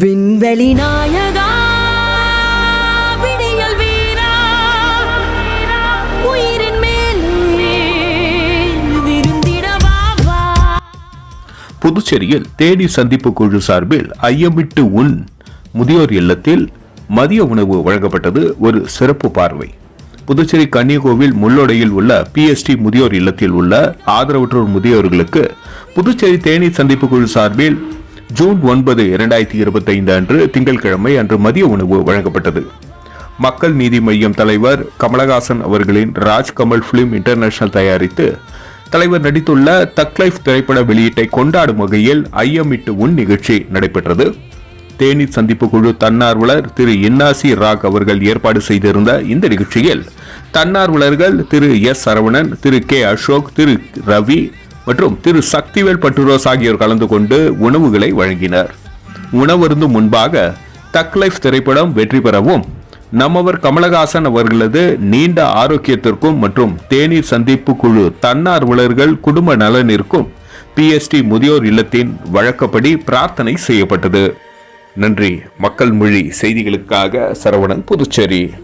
விண்வெளி நாயகா விடியல் வீரா உயிரின் மேலே விருந்திடவா புதுச்சேரியில் தேடி சந்திப்பு குழு சார்பில் ஐயமிட்டு உன் முதியோர் இல்லத்தில் மதிய உணவு வழங்கப்பட்டது ஒரு சிறப்பு பார்வை. புதுச்சேரி கன்னியகோவில் முள்ளோடையில் உள்ள பிஎஸ்டி முதியோர் இல்லத்தில் உள்ள ஆதரவற்றோர் முதியோர்களுக்கு புதுச்சேரி தேனி சந்திப்பு குழு சார்பில் ஜூன் ஒன்பது இரண்டாயிரத்தி இருபத்தைந்து அன்று திங்கட்கிழமை அன்று மதிய உணவு வழங்கப்பட்டது. மக்கள் நீதி மையம் தலைவர் கமலஹாசன் அவர்களின் ராஜ்கமல் பிலிம் இன்டர்நேஷனல் தயாரித்து தலைவர் நடித்துள்ள தக் லைஃப் திரைப்பட வெளியீட்டை கொண்டாடும் வகையில் ஐயமிட்டு உன் நிகழ்ச்சி நடைபெற்றது. தேனி சந்திப்பு குழு தன்னார்வலர் திரு இன்னாசி ராக் அவர்கள் ஏற்பாடு செய்திருந்த இந்த நிகழ்ச்சியில் தன்னார்வலர்கள் திரு எஸ் சரவணன் திரு கே அசோக் திரு ரவி மற்றும் திரு சக்திவேல் பட்டுரோஸ் ஆகியோர் கலந்து கொண்டு உணவுகளை வழங்கினர். உணவருந்தும் முன்பாக தக் லைஃப் திரைப்படம் வெற்றி பெறவும் நம்மவர் கமலஹாசன் அவர்களது நீண்ட ஆரோக்கியத்திற்கும் மற்றும் தேநீர் சந்திப்பு குழு தன்னார்வலர்கள் குடும்ப நலனிற்கும் பிஎஸ்டி முதியோர் இல்லத்தின் வழக்கப்படி பிரார்த்தனை செய்யப்பட்டது. நன்றி. மக்கள் மொழி செய்திகளுக்காக சரவணன் புதுச்சேரி.